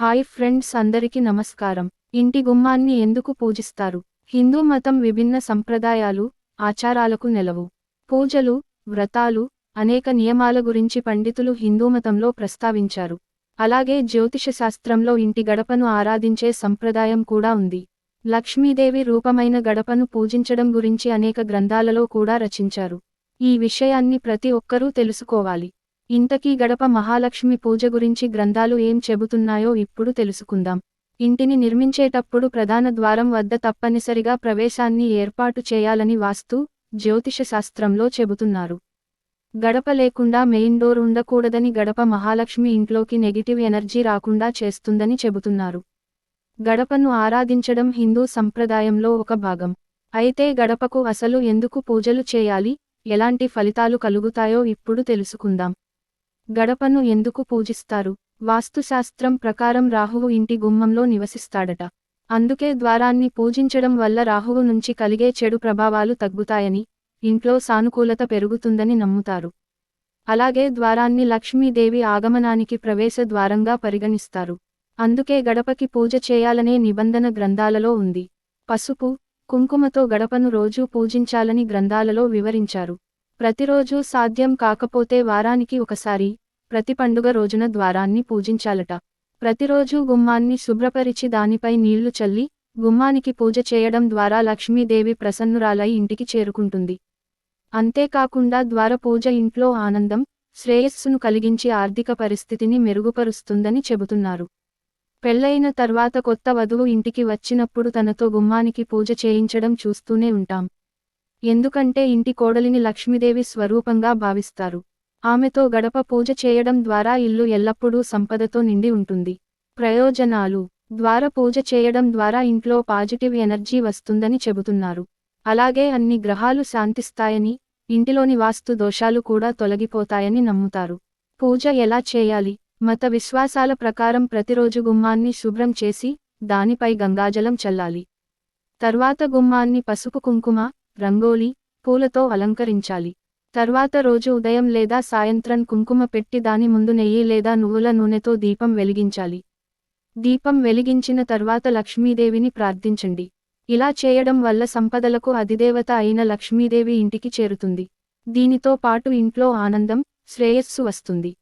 Hi friends అందరికీ నమస్కారం. ఇంటి గుమ్మాన్ని ఎందుకు పూజిస్తారు? హిందూ మతం విభిన్న సంప్రదాయాలు ఆచారాలకు నెలవు. పూజలు వ్రతాలు అనేక నియమాల గురించి పండితులు హిందూ మతంలో ప్రస్తావించారు. అలాగే జ్యోతిష శాస్త్రంలో ఇంటి గడపను ఆరాధించే సంప్రదాయం కూడా ఉంది. లక్ష్మీదేవి రూపమైన గడపను పూజించడం గురించి అనేక గ్రంథాలలో కూడా రచించారు. ఈ విషయాన్ని ప్రతి ఒక్కరూ తెలుసుకోవాలి. ఇంతకీ గడప మహాలక్ష్మి పూజ గురించి గ్రంథాలు ఏం చెబుతున్నాయో ఇప్పుడు తెలుసుకుందాం. ఇంటిని నిర్మించేటప్పుడు ప్రధాన ద్వారం వద్ద తప్పనిసరిగా ప్రవేశాన్ని ఏర్పాటు చేయాలని వాస్తు జ్యోతిషశాస్త్రంలో చెబుతున్నారు. గడప లేకుండా మెయిన్ డోర్ ఉండకూడదని గడప మహాలక్ష్మి ఇంట్లోకి నెగిటివ్ ఎనర్జీ రాకుండా చేస్తుందని చెబుతున్నారు. గడపను ఆరాధించడం హిందూ సంప్రదాయంలో ఒక భాగం. అయితే గడపకు అసలు ఎందుకు పూజలు చేయాలి ఎలాంటి ఫలితాలు కలుగుతాయో ఇప్పుడు తెలుసుకుందాం. గడపను ఎందుకు పూజిస్తారు? వాస్తుశాస్త్రం ప్రకారం రాహువు ఇంటి గుమ్మంలో నివసిస్తాడట. అందుకే ద్వారాన్ని పూజించడం వల్ల రాహువు నుంచి కలిగే చెడు ప్రభావాలు తగ్గుతాయని ఇంట్లో సానుకూలత పెరుగుతుందని నమ్ముతారు. అలాగే ద్వారాన్ని లక్ష్మీదేవి ఆగమనానికి ప్రవేశ ద్వారంగా పరిగణిస్తారు. అందుకే గడపకి పూజ చేయాలనే నిబంధన గ్రంథాలలో ఉంది. పసుపు కుంకుమతో గడపను రోజూ పూజించాలని గ్రంథాలలో వివరించారు. ప్రతిరోజూ సాధ్యం కాకపోతే వారానికి ఒకసారి ప్రతి పండుగ రోజున ద్వారాన్ని పూజించాలట. ప్రతిరోజూ గుమ్మాన్ని శుభ్రపరిచి దానిపై నీళ్ళు చల్లి గుమ్మానికి పూజ చేయడం ద్వారా లక్ష్మీదేవి ప్రసన్నురాలై ఇంటికి చేరుకుంటుంది. అంతేకాకుండా ద్వార పూజ ఇంట్లో ఆనందం శ్రేయస్సును కలిగించి ఆర్థిక పరిస్థితిని మెరుగుపరుస్తుందని చెబుతున్నారు. పెళ్ళైన తర్వాత కొత్త వధువు ఇంటికి వచ్చినప్పుడు తనతో గుమ్మానికి పూజ చేయించడం చూస్తూనే ఉంటాం. ఎందుకంటే ఇంటి కోడలిని లక్ష్మీదేవి స్వరూపంగా భావిస్తారు. ఆమెతో గడప పూజ చేయడం ద్వారా ఇల్లు ఎల్లప్పుడూ సంపదతో నిండి ఉంటుంది. ప్రయోజనాలు. ద్వార పూజ చేయడం ద్వారా ఇంట్లో పాజిటివ్ ఎనర్జీ వస్తుందని చెబుతున్నారు. అలాగే అన్ని గ్రహాలు శాంతిస్తాయని ఇంటిలోని వాస్తు దోషాలు కూడా తొలగిపోతాయని నమ్ముతారు. పూజ ఎలా చేయాలి? మత విశ్వాసాల ప్రకారం ప్రతిరోజు గుమ్మాన్ని శుభ్రం చేసి దానిపై గంగాజలం చల్లాలి. తర్వాత గుమ్మాన్ని పసుపు కుంకుమ రంగోలి పూలతో అలంకరించాలి. తర్వాత రోజు ఉదయం లేదా సాయంత్రం కుంకుమ పెట్టి దాని ముందు నెయ్యి లేదా నువ్వుల నూనెతో దీపం వెలిగించాలి. దీపం వెలిగించిన తర్వాత లక్ష్మీదేవిని ప్రార్థించండి. ఇలా చేయడం వల్ల సంపదలకు అధిదేవత అయిన లక్ష్మీదేవి ఇంటికి చేరుతుంది. దీనితో పాటు ఇంట్లో ఆనందం శ్రేయస్సు వస్తుంది.